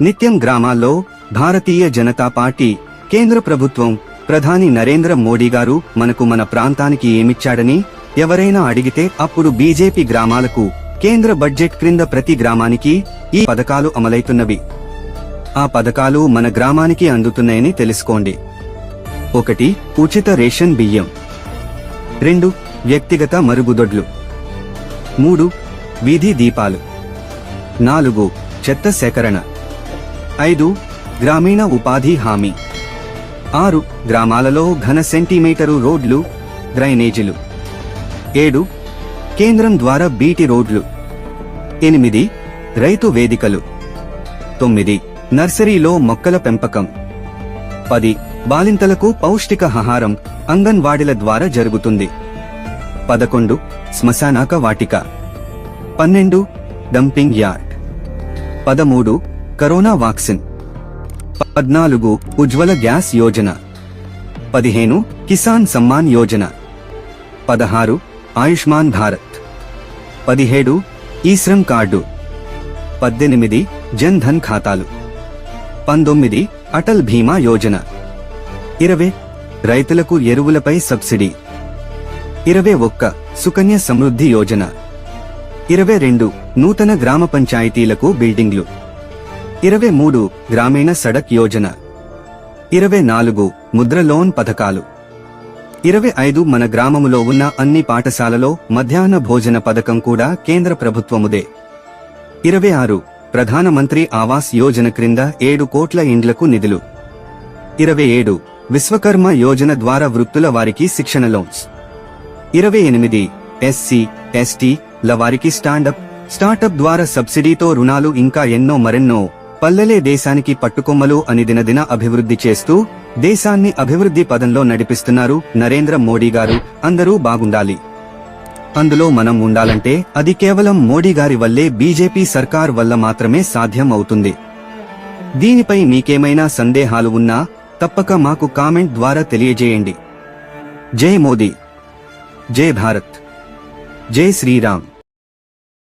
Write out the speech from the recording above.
నిత్యం గ్రామాల్లో భారతీయ జనతా పార్టీ కేంద్ర ప్రభుత్వం ప్రధాని నరేంద్ర మోడీ గారు మనకు మన ప్రాంతానికి ఏమిచ్చాడని ఎవరైనా అడిగితే అప్పుడు బీజేపీ గ్రామాలకు కేంద్ర బడ్జెట్ క్రింద ప్రతి గ్రామానికి ఈ పథకాలు అమలైతున్నవి. ఆ పథకాలు మన గ్రామానికి అందుతున్నాయని తెలుసుకోండి. ఒకటి ఉచిత రేషన్ బియ్యం. రెండు వ్యక్తిగత మరుగుదొడ్లు. మూడు వీధి దీపాలు. నాలుగు చెత్త సేకరణ. ఐదు గ్రామీణ ఉపాధి హామీ. ఆరు గ్రామాలలో ఘన సెంటీమీటరు రోడ్లు డ్రైనేజీలు. ఏడు కేంద్రం ద్వారా బీటి రోడ్లు. ఎనిమిది రైతు వేదికలు. తొమ్మిది నర్సరీలో మొక్కల పెంపకం. పది బాలింతలకు పౌష్టికాహారం అంగన్వాడీల ద్వారా జరుగుతుంది. పదకొండు శ్మశానాక వాటిక. పన్నెండు డంపింగ్ యార్డ్. పదమూడు కరోనా వాక్సిన్. పద్నాలుగు ఉజ్వల గ్యాస్ యోజన. పదిహేను కిసాన్ సమ్మాన్ యోజన. పదహారు ఆయుష్మాన్ భారత్. పదిహేడు ఈ శ్రమ్ కార్డు. పద్దెనిమిది జన్ ధన్ ఖాతాలు. పంతొమ్మిది అటల్ భీమా యోజన. ఇరవై రైతులకు ఎరువులపై సబ్సిడీ. ఇరవై ఒక్క సుకన్య సమృద్ధి యోజన. ఇరవై రెండు నూతన గ్రామ పంచాయతీలకు బిల్డింగ్లు. ఇరవై మూడు గ్రామీణ సడక్ యోజన. ఇరవై నాలుగు ముద్ర లోన్ పథకాలు. ఇరవై ఐదు మన గ్రామములో ఉన్న అన్ని పాఠశాలలో మధ్యాహ్న భోజన పథకం కూడా కేంద్ర ప్రభుత్వముదే. ఇరవై ఆరు ప్రధానమంత్రి ఆవాస్ యోజన క్రింద ఏడు కోట్ల ఇండ్లకు నిధులు. ఇరవై ఏడు విశ్వకర్మ యోజన ద్వారా వృత్తుల వారికి శిక్షణ లోన్స్. ఇరవై ఎనిమిది ఎస్సీ ఎస్టీ ల వారికి స్టాండప్ స్టార్టప్ ద్వారా సబ్సిడీతో రుణాలు ఇంకా ఎన్నో మరెన్నో పల్లెలే దేశానికి పట్టుకొమ్మలు అని దినదిన అభివృద్ధి చేస్తూ దేశాన్ని అభివృద్ధి పదంలో నడిపిస్తున్నారు నరేంద్ర మోడీ గారు. అందరూ బాగుండాలి. అందులో మనం ఉండాలంటే అది కేవలం మోడీ గారి వల్లే బీజేపీ సర్కార్ వల్ల మాత్రమే సాధ్యం అవుతుంది. దీనిపై మీకేమైనా సందేహాలు ఉన్నా తప్పక మాకు కామెంట్ ద్వారా తెలియజేయండి. జై మోదీ. జై భారత్. జై శ్రీరామ్.